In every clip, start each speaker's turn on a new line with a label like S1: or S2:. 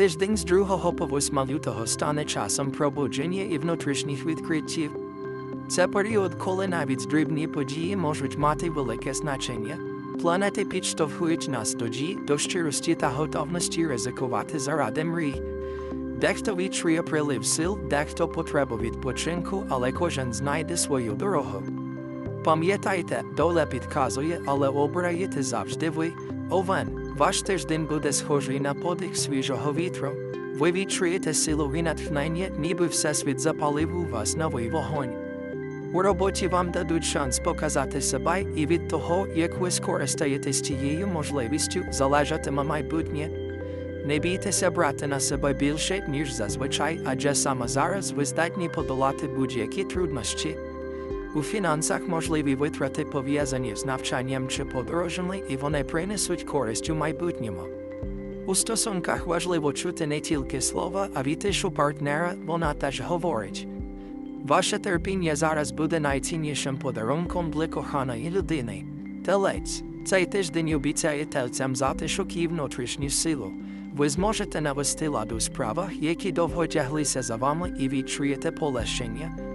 S1: Тиждень з 2 по 8 лютого стане часом пробудження і внутрішніх відкриттів. Це період, коли навіть дрібні події можуть мати велике значення. Планети підштовхують нас до дій, до щирості та готовності ризикувати заради мрій. Дехто відчує прилив сил, дехто потребу відпочинку, але кожен знайде свою дорогу. Пам'ятайте, доля підказує, але обираєте завжди ви. Овен, ваш тиждень буде схожий на подих свіжого вітру. Ви відчуєте силу і натхнення, ніби всесвіт запалив у вас новий вогонь. У роботі вам дадуть шанс показати себе, і від того, як ви скористаєтесь тією можливістю, залежатиме майбутнє. Не бійтеся брати на себе більше, ніж зазвичай, адже саме зараз ви здатні подолати будь-які труднощі. У фінансах можливі витрати пов'язані з навчанням чи подорожами, і вони принесуть користь у майбутньому. У стосунках важливо чути не тільки слова, а вітишу партнера, вона теж говорить. Ваше терпіння зараз буде найціннішим подарунком для коханої людини. Телець, цей тиждень обіцяє тельцям затишок і внутрішню силу. Ви зможете навести лад у справах, які довго тяглися за вами і відчуєте полегшення.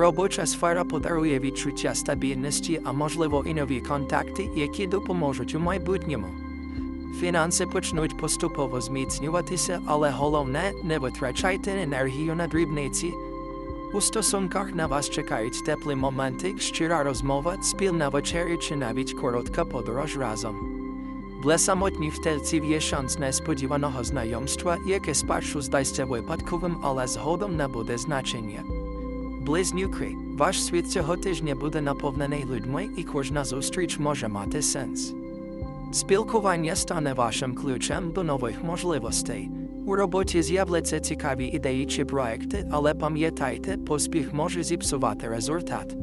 S1: Робоча сфера подарує відчуття стабільності, а можливо і нові контакти, які допоможуть у майбутньому. Фінанси почнуть поступово зміцнюватися, але головне не витрачайте енергію на дрібниці. У стосунках на вас чекають теплі моменти, щира розмова, спільна вечеря чи навіть коротка подорож разом. Для самотніх тельців є шанс несподіваного знайомства, яке спершу здасться випадковим, але згодом не значення. Близнюки, ваш світ цього тижня буде наповнений людьми і кожна зустріч може мати сенс. Спілкування стане вашим ключем до нових можливостей. У роботі з'являться цікаві ідеї чи проекти, але пам'ятайте, поспіх може зіпсувати результат.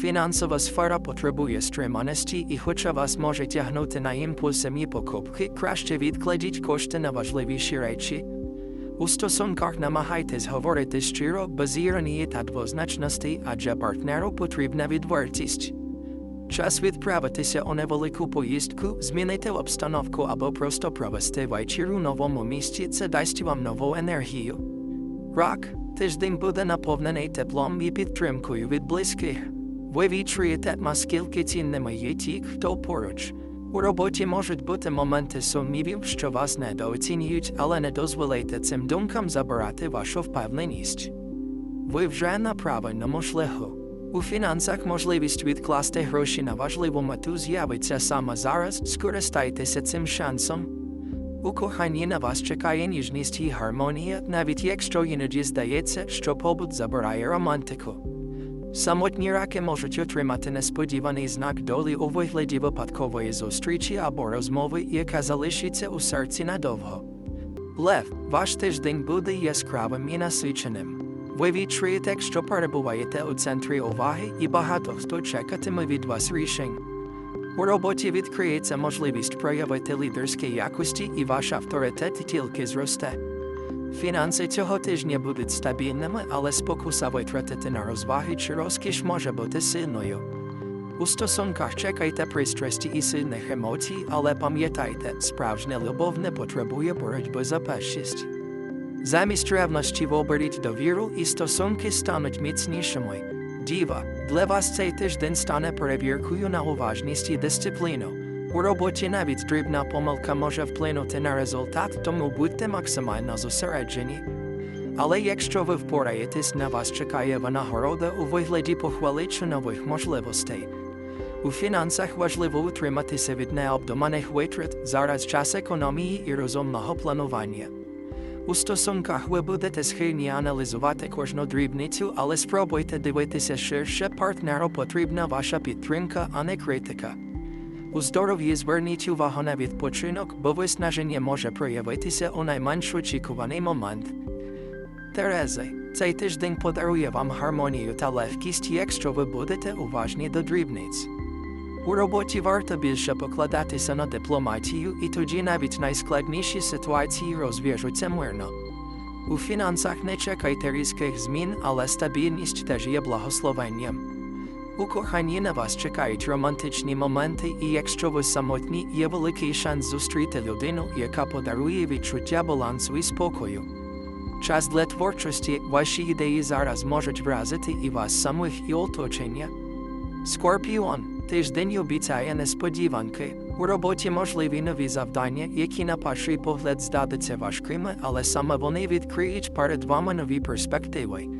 S1: Фінансова сфера потребує стриманості і хоча вас може тягнути на імпульсивні покупки, краще відкладіть кошти на важливіші речі. У стосунках намагайтесь говорити щиро, без іронії та двозначності, адже партнеру потрібна відвертість. Час відправитися у невелику поїздку, змінити обстановку або просто провести вечір у новому місці це дасть вам нову енергію. Рак, тиждень буде наповнений теплом і підтримкою від близьких. Ви відчуєте, наскільки цінними є ті, хто поруч. У роботі можуть бути моменти сумнівів, що вас недооцінюють, але не дозволяйте цим думкам забирати вашу впевненість. Ви вже на правильному шляху. У фінансах можливість відкласти гроші на важливу мету з'явиться саме зараз, скористайтеся цим шансом. У коханні на вас чекає ніжність і гармонія, навіть якщо іноді здається, що побут забирає романтику. Самотні раки можуть отримати несподіваний знак долі у вигляді випадкової зустрічі або розмови, яка залишиться у серці надовго. Лев, ваш тиждень буде яскравим і насиченим. Ви відчуєте, що перебуваєте у центрі уваги, і багато хто чекатиме від вас рішень. У роботі відкриється можливість проявити лідерські якості, і ваш авторитет тільки зросте. Фінанси цього тижня будуть стабільними, але спокуса витратити на розваги чи розкіш може бути сильною. У стосунках чекайте пристрасті і сильних емоцій, але пам'ятайте, справжня любов не потребує боротьби за першість. Замість ревнощів оберіть довіру і стосунки стануть міцнішими. Діва, для вас цей тиждень стане перевіркою на уважність і дисципліну. У роботі навіть дрібна помилка може вплинути на результат, тому будьте максимально зосереджені. Але якщо ви впораєтесь, на вас чекає винагорода у вигляді похвали чи нових можливостей. У фінансах важливо утриматися від необдуманих витрат, зараз час економії і розумного планування. У стосунках ви будете схильні аналізувати кожну дрібницю, але спробуйте дивитися ширше партнеру потрібна ваша підтримка, а не критика. У здоров'ї зверніть увагу на відпочинок, бо виснаження може проявитися у найменш очікуваний момент. Терези, цей тиждень подарує вам гармонію та легкість, якщо ви будете уважні до дрібниць. У роботі варто більше покладатися на дипломатію, і тоді навіть найскладніші ситуації розв'яжуться мирно. У фінансах не чекайте різких змін, але стабільність теж є благословенням. У коханні на вас чекають романтичні моменти, і якщо ви самотні, є великий шанс зустріти людину, яка подарує відчуття балансу і спокою. Час для творчості, ваші ідеї зараз можуть вразити і вас самих, і оточення. Скорпіон, тиждень обіцяє несподіванки. У роботі можливі нові завдання, які на перший погляд здадуться важкими, але саме вони відкриють перед вами нові перспективи.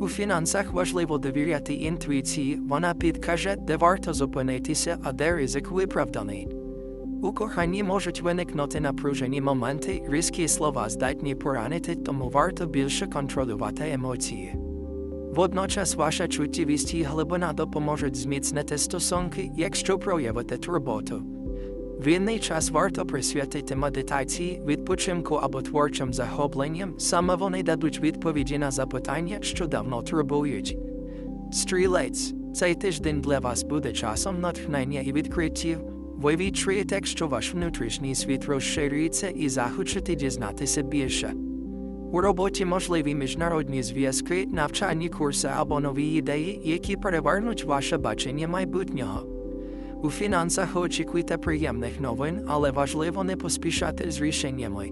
S1: У фінансах важливо довіряти інтуїції, вона підкаже, де варто зупинитися, а де ризик виправданий. У коханні можуть виникнути напружені моменти, різкі слова здатні поранити, тому варто більше контролювати емоції. Водночас ваша чуттєвість і глибина допоможуть зміцнити стосунки, якщо проявите турботу. Вільний час варто присвятити медитації, відпочинку або творчим захопленням, саме вони дадуть відповіді на запитання, що давно турбують. Стрілець, цей тиждень для вас буде часом натхнення і відкриттів. Ви відчуєте, що ваш внутрішній світ розширюється і захочете дізнатися більше. У роботі можливі міжнародні зв'язки, навчальні курси або нові ідеї, які перевернуть ваше бачення майбутнього. У фінансах очікуйте приємних новин, але важливо не поспішати з рішеннями.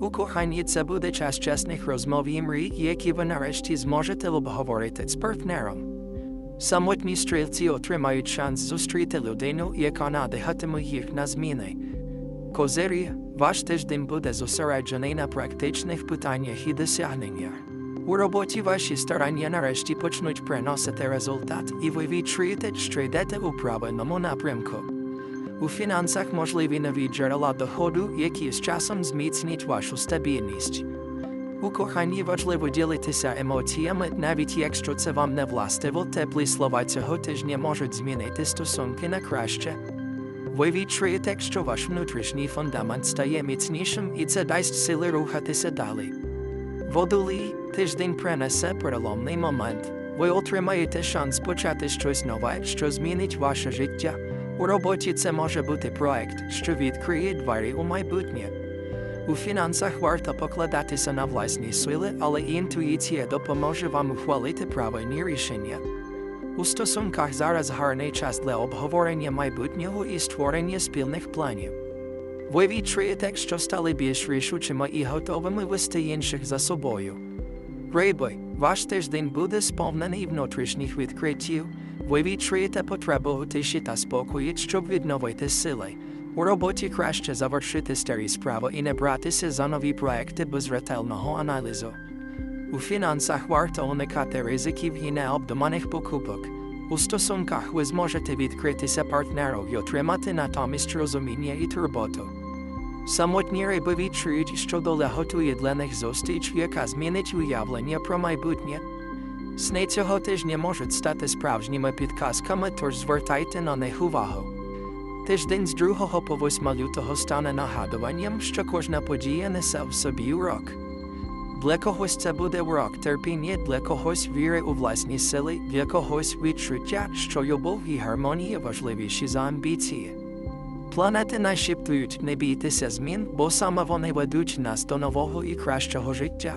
S1: У коханні це буде час чесних розмов і мрій, які ви нарешті зможете обговорити з партнером. Самотні стрільці отримають шанс зустріти людину, яка надихатиме їх на зміни. Козирі, ваш тиждень буде зосереджений на практичних питаннях і досягненнях. У роботі ваші старання нарешті почнуть приносити результат, і ви відчуєте, що йдете у правильному напрямку. У фінансах можливі нові джерела доходу, які з часом зміцнять вашу стабільність. У коханні важливо ділитися емоціями, навіть якщо це вам не властиво, теплі слова цього тижня можуть змінити стосунки на краще. Ви відчуєте, що ваш внутрішній фундамент стає міцнішим і це дасть сили рухатися далі. Водолій, тиждень принесе переломний момент. Ви отримаєте шанс почати щось нове, що змінить ваше життя. У роботі це може бути проект, що відкриє двері у майбутнє. У фінансах варто покладатися на власні сили, але інтуїція допоможе вам ухвалити правильні рішення. У стосунках зараз гарний час для обговорення майбутнього і створення спільних планів. Ви відчуєте, що стали більш рішучими і готовими вести інших за собою. Риби, ваш тиждень буде сповнений внутрішніх відкриттів, ви відчуєте потребу у тиші та спокої, щоб відновити сили. У роботі краще завершити старі справи і не братися за нові проекти без ретельного аналізу. У фінансах варто уникати ризиків і необдуманих покупок. У стосунках ви зможете відкритися партнеру і отримати натомість розуміння і турботу. Самотні риби відчують, що доля готує для них зустріч, яка змінить уявлення про майбутнє. Сни цього тижня можуть стати справжніми підказками, тож звертайте на них увагу. Тиждень з 2 по 8 лютого стане нагадуванням, що кожна подія несе в собі урок. Для когось це буде урок терпіння, для когось віри у власні сили, для когось відчуття, що любов і гармонія важливіші за амбіції. Планети нашіптують не бійтеся змін, бо саме вони ведуть нас до нового і кращого життя.